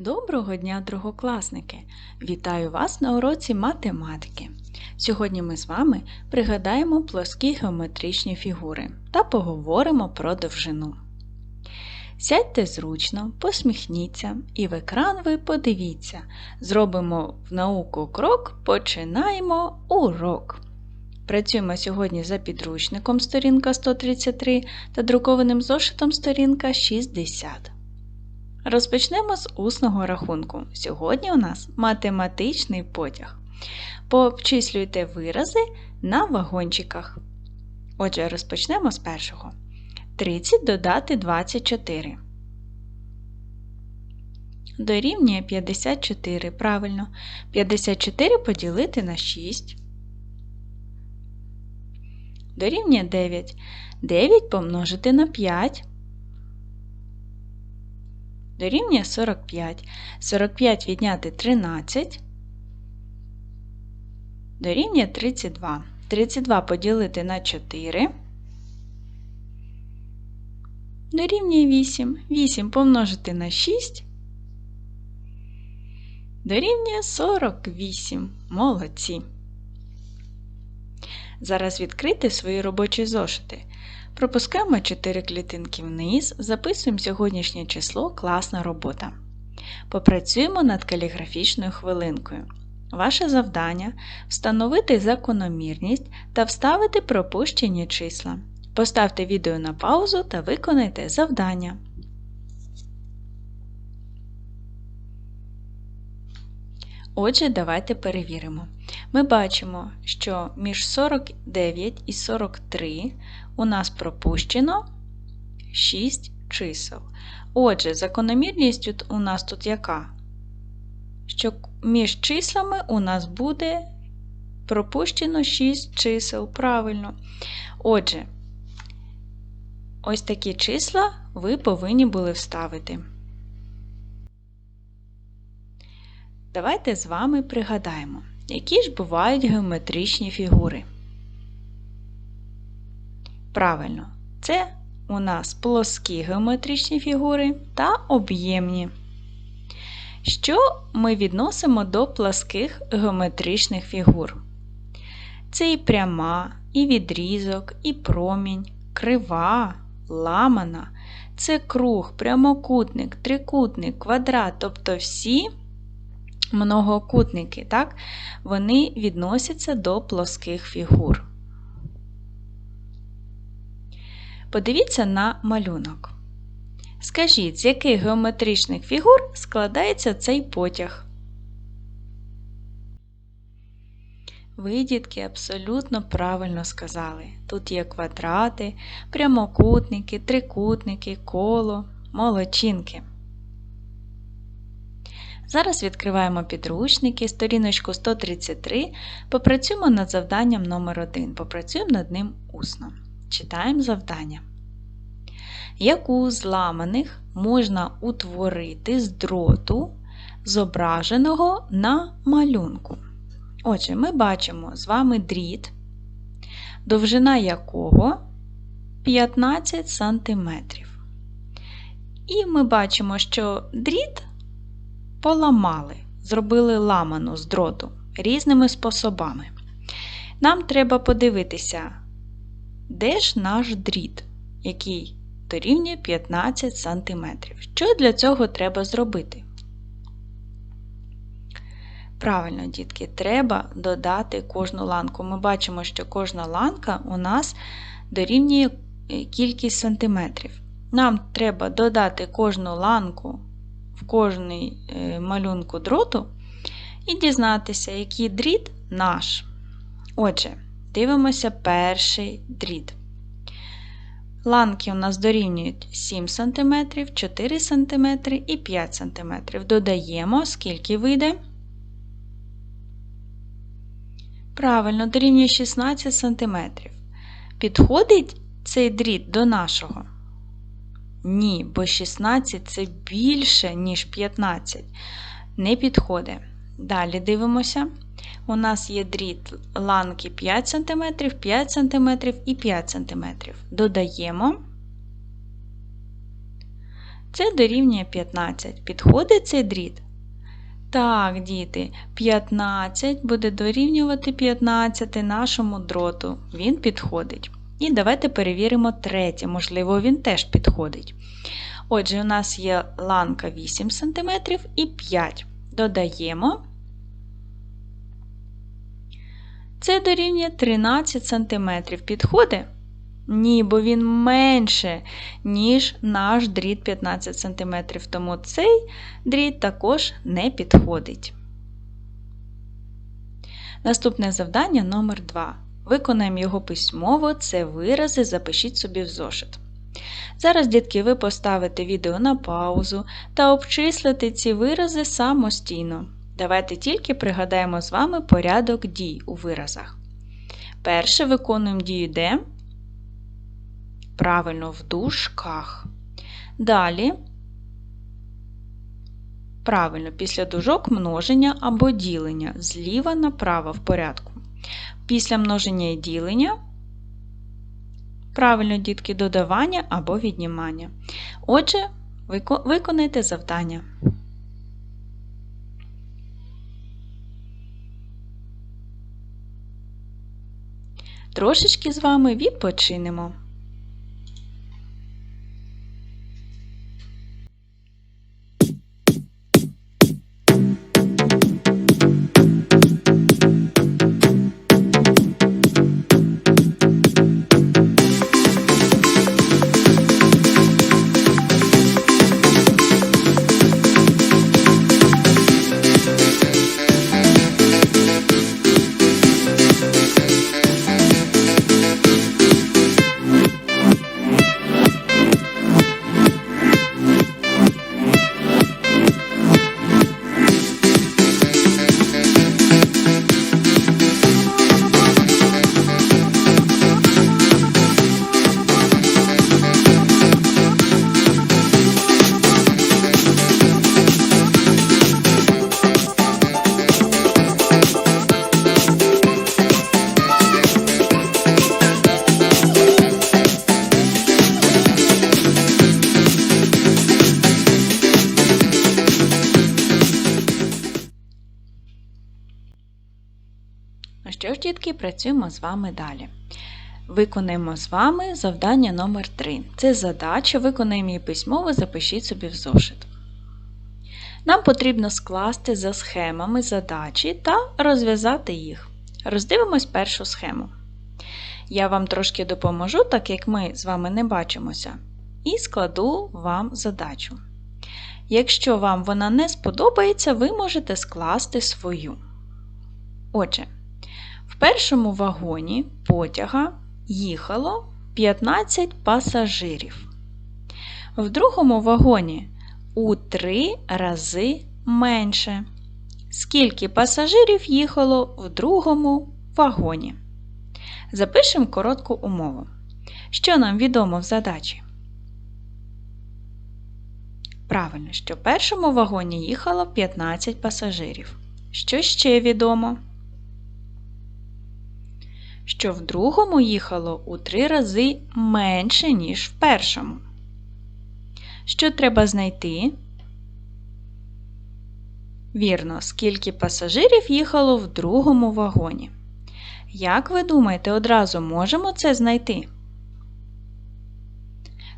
Доброго дня, другокласники! Вітаю вас на уроці математики. Сьогодні ми з вами пригадаємо плоскі геометричні фігури та поговоримо про довжину. Сядьте зручно, посміхніться і в екран ви подивіться. Зробимо в науку крок, починаємо урок. Працюємо сьогодні за підручником сторінка 133 та друкованим зошитом сторінка 60. Розпочнемо з усного рахунку. Сьогодні у нас математичний потяг. Пообчислюйте вирази на вагончиках. Отже, розпочнемо з першого. 30 додати 24. Дорівнює 54. Правильно. 54 поділити на 6. Дорівнює 9. 9 помножити на 5 дорівнює 45. 45 відняти 13 дорівнює 32. 32 поділити на 4 дорівнює 8. 8 помножити на 6 дорівнює 48. Молодці. Зараз відкрити свої робочі зошити. Пропускаємо 4 клітинки вниз, записуємо сьогоднішнє число класна робота. Попрацюємо над каліграфічною хвилинкою. Ваше завдання встановити закономірність та вставити пропущені числа. Поставте відео на паузу та виконайте завдання. Отже, давайте перевіримо. Ми бачимо, що між 49 і 43 у нас пропущено 6 чисел. Отже, закономірність у нас тут яка? Що між числами у нас буде пропущено 6 чисел. Правильно. Отже, ось такі числа ви повинні були вставити. Давайте з вами пригадаємо, які ж бувають геометричні фігури. Правильно, це у нас плоскі геометричні фігури та об'ємні. Що ми відносимо до плоских геометричних фігур? Це і пряма, і відрізок, і промінь, крива, ламана, це круг, прямокутник, трикутник, квадрат, тобто всі многокутники, так, вони відносяться до плоских фігур. Подивіться на малюнок. Скажіть, з яких геометричних фігур складається цей потяг? Ви, дітки, абсолютно правильно сказали. Тут є квадрати, прямокутники, трикутники, коло, молочинки. Зараз відкриваємо підручники, сторіночку 133, попрацюємо над завданням номер 1 Попрацюємо над ним усно. Читаємо завдання. Яку з ламаних можна утворити з дроту, зображеного на малюнку? Отже, ми бачимо з вами дріт, довжина якого 15 см. І ми бачимо, що дріт поламали, зробили ламану з дроту різними способами. Нам треба подивитися, де ж наш дріт, який дорівнює 15 см. Що для цього треба зробити? Правильно, дітки, треба додати кожну ланку. Ми бачимо, що кожна ланка у нас дорівнює кількість сантиметрів. Нам треба додати кожну ланку в кожний е, малюнку дроту і дізнатися, який дріт наш. Отже, дивимося перший дріт. Ланки у нас дорівнюють 7 см, 4 см і 5 см. Додаємо, скільки вийде. Правильно, дорівнює 16 см. Підходить цей дріт до нашого? Ні, бо 16 це більше, ніж 15. Не підходить. Далі дивимося. У нас є дріт ланки 5 см, 5 см і 5 см. Додаємо. Це дорівнює 15. Підходить цей дріт? Так, діти, 15 буде дорівнювати 15 нашому дроту. Він підходить. І давайте перевіримо третє, можливо, він теж підходить. Отже, у нас є ланка 8 см і 5. Додаємо. Це дорівнює 13 см. Підходить? Ні, бо він менше, ніж наш дріт 15 см, тому цей дріт також не підходить. Наступне завдання номер 2. Виконаємо його письмово, це вирази, запишіть собі в зошит. Зараз, дітки, ви поставите відео на паузу та обчислите ці вирази самостійно. Давайте тільки пригадаємо з вами порядок дій у виразах. Перше виконуємо дію де? Правильно, в дужках. Далі, правильно, після дужок множення або ділення зліва направо в порядку. Після множення і ділення, правильно, дітки, додавання або віднімання. Отже, виконайте завдання. Трошечки з вами відпочинемо. Ж, дітки, працюємо з вами далі. Виконаємо з вами завдання номер 3 Це задача, виконаємо її письмово, запишіть собі в зошит. Нам потрібно скласти за схемами задачі та розв'язати їх. Роздивимось першу схему. Я вам трошки допоможу, так як ми з вами не бачимося, і складу вам задачу. Якщо вам вона не сподобається, ви можете скласти свою. Отже, в першому вагоні потяга їхало 15 пасажирів. В другому вагоні у 3 рази менше. Скільки пасажирів їхало в другому вагоні? Запишемо коротку умову. Що нам відомо в задачі? Правильно, що в першому вагоні їхало 15 пасажирів. Що ще відомо? Що в другому їхало у три рази менше, ніж в першому. Що треба знайти? Вірно, скільки пасажирів їхало в другому вагоні. Як ви думаєте, одразу можемо це знайти?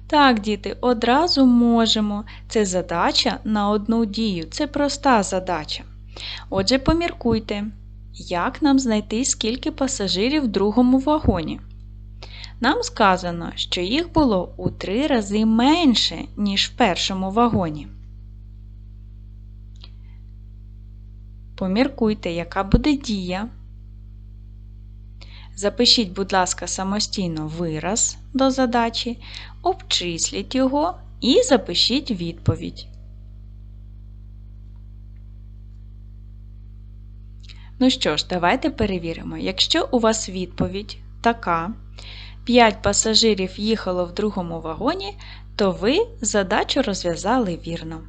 Так, діти, одразу можемо. Це задача на одну дію. Це проста задача. Отже, поміркуйте, як нам знайти, скільки пасажирів в другому вагоні? Нам сказано, що їх було у три рази менше, ніж в першому вагоні. Поміркуйте, яка буде дія. Запишіть, будь ласка, самостійно вираз до задачі, обчисліть його і запишіть відповідь. Ну що ж, давайте перевіримо. Якщо у вас відповідь така: 5 пасажирів їхало в другому вагоні, то ви задачу розв'язали вірно.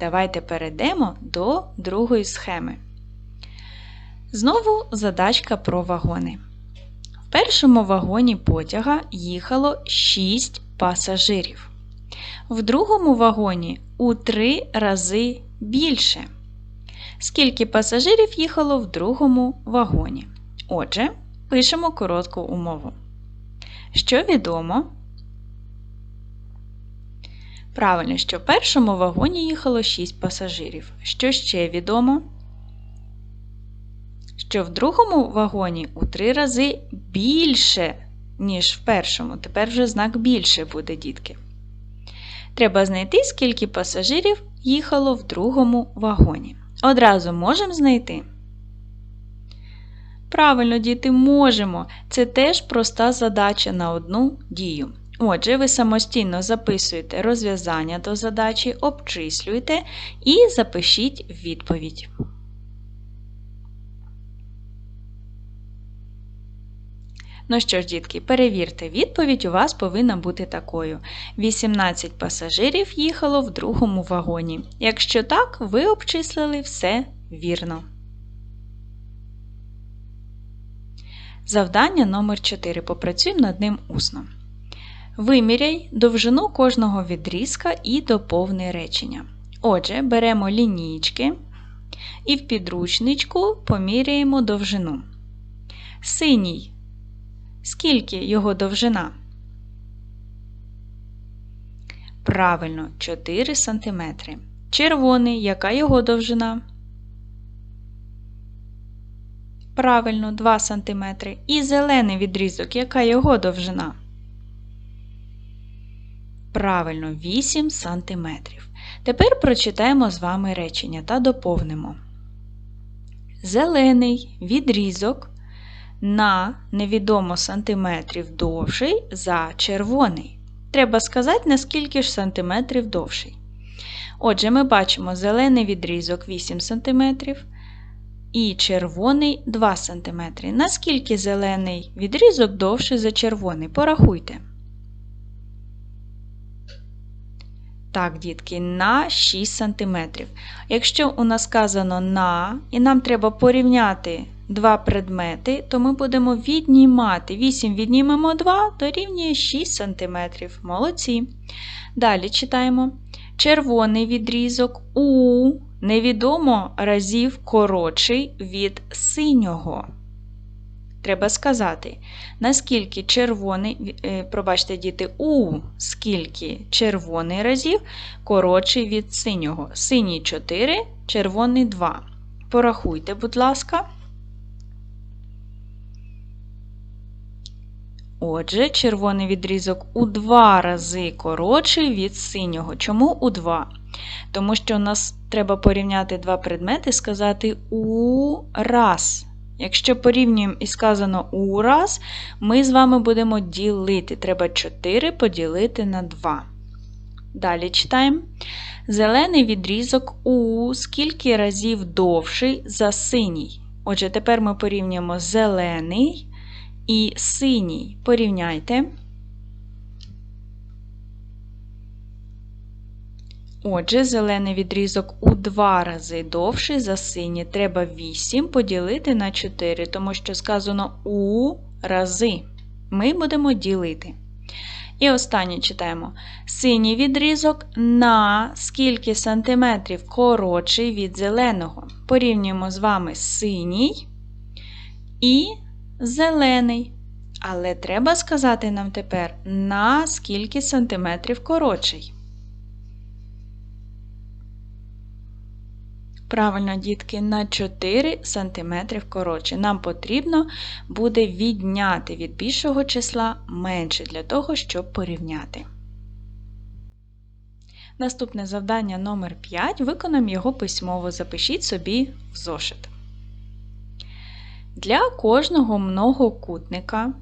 Давайте перейдемо до другої схеми. Знову задачка про вагони. В першому вагоні потяга їхало 6 пасажирів. в другому вагоні у три рази більше. Скільки пасажирів їхало в другому вагоні? Отже, пишемо коротку умову. Що відомо? Правильно, що в першому вагоні їхало 6 пасажирів. Що ще відомо? Що в другому вагоні у 3 рази більше, ніж в першому. Тепер вже знак більше буде, дітки. Треба знайти, скільки пасажирів їхало в другому вагоні. Одразу можемо знайти. Правильно, діти, можемо. Це теж проста задача на одну дію. Отже, ви самостійно записуєте розв'язання до задачі, обчислюєте і запишіть відповідь. Ну що ж, дітки, перевірте, відповідь у вас повинна бути такою: 18 пасажирів їхало в другому вагоні. Якщо так, ви обчислили все вірно. Завдання номер 4 Попрацюємо над ним усно. Виміряй довжину кожного відрізка і доповни речення. Отже, беремо лінійки і в підручничку поміряємо довжину. Синій. Скільки його довжина? Правильно, 4 см. Червоний, яка його довжина? Правильно, 2 см. І зелений відрізок, яка його довжина? Правильно, 8 см. Тепер прочитаємо з вами речення та доповнимо. Зелений відрізок на невідомо сантиметрів довший за червоний. Треба сказати, наскільки ж сантиметрів довший. Отже, ми бачимо зелений відрізок 8 см і червоний 2 см. Наскільки зелений відрізок довший за червоний? Порахуйте. Так, дітки, на 6 см. Якщо у нас сказано на, і нам треба порівняти два предмети, то ми будемо віднімати. 8 віднімемо 2 дорівнює 6 см. Молодці. Далі читаємо. Червоний відрізок у невідомо разів коротший від синього. Треба сказати, наскільки червоний, е, пробачте, діти, у скільки червоний разів коротший від синього. Синій 4, червоний 2. Порахуйте, будь ласка. Отже, червоний відрізок у два рази коротший від синього. Чому у два? Тому що у нас треба порівняти два предмети сказати у раз. Якщо порівнюємо і сказано у раз, ми з вами будемо ділити. Треба 4 поділити на 2. Далі читаємо. Зелений відрізок у скільки разів довший за синій. Отже, тепер ми порівнюємо зелений і синій. Порівняйте. Отже, зелений відрізок у два рази довший за синій. Треба 8 поділити на 4, тому що сказано у рази. Ми будемо ділити. І останнє читаємо: синій відрізок на скільки сантиметрів коротший від зеленого. Порівнюємо з вами синій і зелений. Але треба сказати нам тепер, на скільки сантиметрів коротший. Правильно, дітки, на 4 см коротше. Нам потрібно буде відняти від більшого числа менше для того, щоб порівняти. Наступне завдання номер 5 Виконаємо його письмово. Запишіть собі в зошит. Для кожного многокутника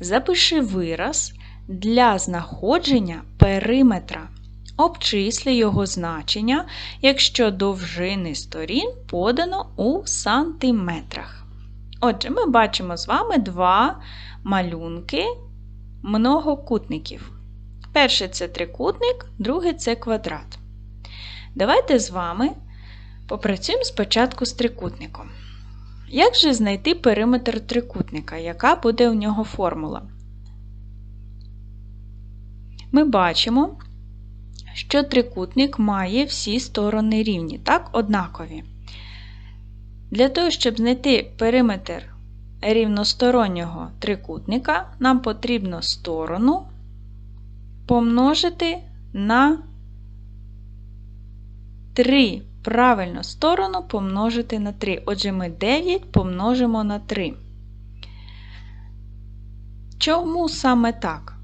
запиши вираз для знаходження периметра. Обчисли його значення, якщо довжини сторін подано у сантиметрах. Отже, ми бачимо з вами два малюнки многокутників. Перший це трикутник, другий це квадрат. Давайте з вами попрацюємо спочатку з трикутником. Як же знайти периметр трикутника? Яка буде у нього формула? Ми бачимо, що трикутник має всі сторони рівні, так, однакові. Для того, щоб знайти периметр рівностороннього трикутника, нам потрібно сторону помножити на 3. Правильно, сторону помножити на 3. Отже, ми 9 помножимо на 3. Чому саме так?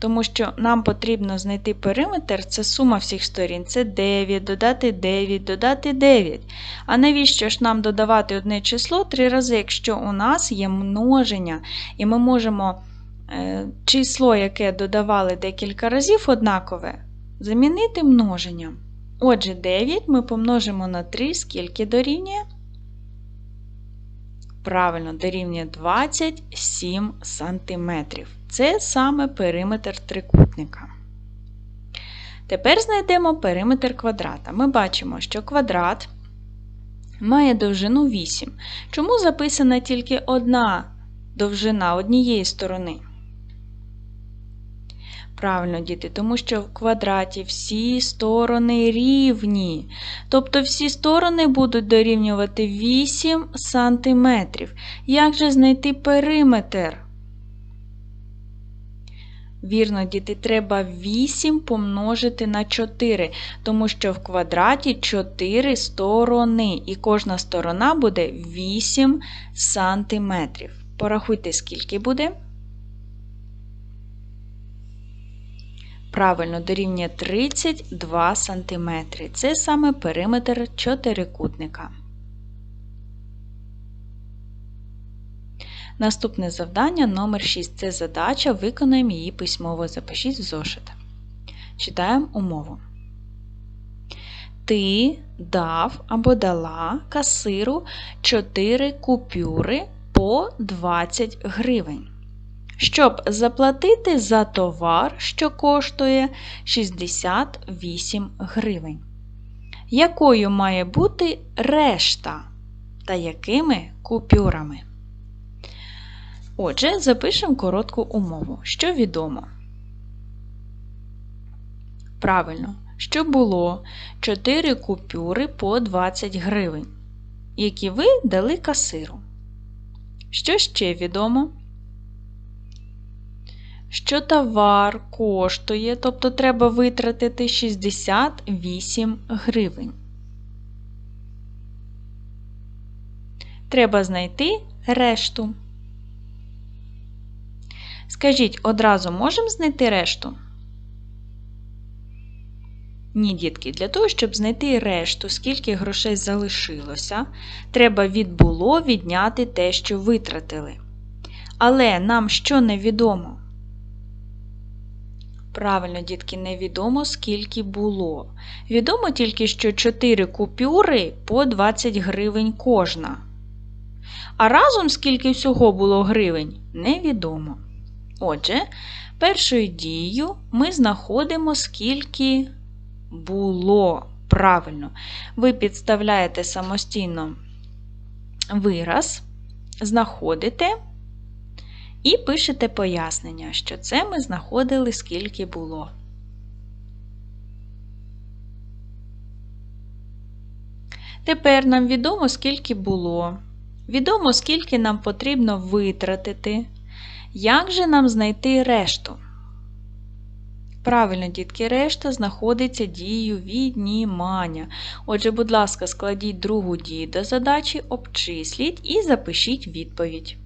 Тому що нам потрібно знайти периметр, це сума всіх сторін. Це 9, додати 9, додати 9. А навіщо ж нам додавати одне число три рази, якщо у нас є множення, і ми можемо е, число, яке додавали декілька разів однакове, замінити множенням. Отже, 9 ми помножимо на 3, скільки дорівнює? Правильно, дорівнює 27 см. Це саме периметр трикутника. Тепер знайдемо периметр квадрата. Ми бачимо, що квадрат має довжину 8. Чому записана тільки одна довжина однієї сторони? Правильно, діти, тому що в квадраті всі сторони рівні. Тобто всі сторони будуть дорівнювати 8 см. Як же знайти периметр? Вірно, діти, треба 8 помножити на 4, тому що в квадраті 4 сторони, і кожна сторона буде 8 см. Порахуйте, скільки буде. Правильно, дорівнює 32 см. Це саме периметр чотирикутника. Наступне завдання номер 6 це задача. Виконаємо її письмово. Запишіть в зошит. Читаємо умову. Ти дав або дала касиру 4 купюри по 20 гривень щоб заплатити за товар, що коштує 68 гривень. Якою має бути решта та якими купюрами? Отже, запишемо коротку умову. Що відомо? Правильно, що було 4 купюри по 20 гривень, які ви дали касиру. Що ще відомо? Що товар коштує, тобто треба витратити 68 гривень. Треба знайти решту. Скажіть, одразу можемо знайти решту? Ні, дітки, для того, щоб знайти решту, скільки грошей залишилося, треба від було відняти те, що витратили. Але нам що невідомо? Правильно, дітки, невідомо, скільки було. Відомо тільки, що 4 купюри по 20 гривень кожна. А разом скільки всього було гривень, невідомо. Отже, першою дією ми знаходимо, скільки було. Правильно, ви підставляєте самостійно вираз, знаходите. І пишете пояснення, що це ми знаходили скільки було. Тепер нам відомо, скільки було. Відомо, скільки нам потрібно витратити. Як же нам знайти решту? Правильно, дітки, решта знаходиться дією віднімання. Отже, будь ласка, складіть другу дію до задачі, обчисліть і запишіть відповідь.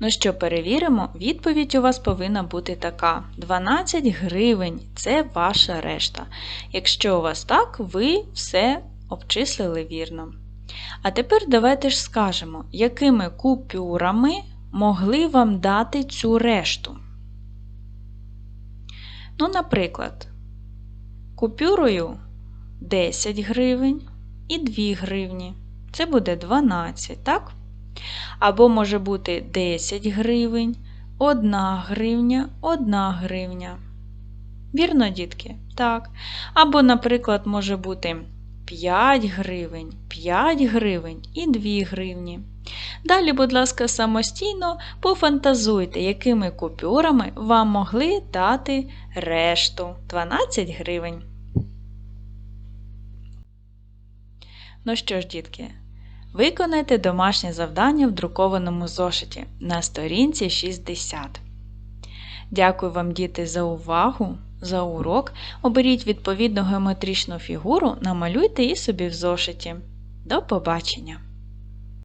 Ну що, перевіримо, відповідь у вас повинна бути така: 12 гривень це ваша решта. Якщо у вас так, ви все обчислили вірно. А тепер давайте ж скажемо, якими купюрами могли вам дати цю решту. Ну, наприклад, купюрою 10 гривень і 2 гривні. Це буде 12, так? Або може бути 10 гривень, 1 гривня, 1 гривня. Вірно, дітки? Так. Або, наприклад, може бути 5 гривень, 5 гривень і 2 гривні. Далі, будь ласка, самостійно пофантазуйте, якими купюрами вам могли дати решту 12 гривень. Ну що ж, дітки, виконайте домашнє завдання в друкованому зошиті на сторінці 60. Дякую вам, діти, за увагу, за урок. Оберіть відповідну геометричну фігуру, намалюйте її собі в зошиті. До побачення!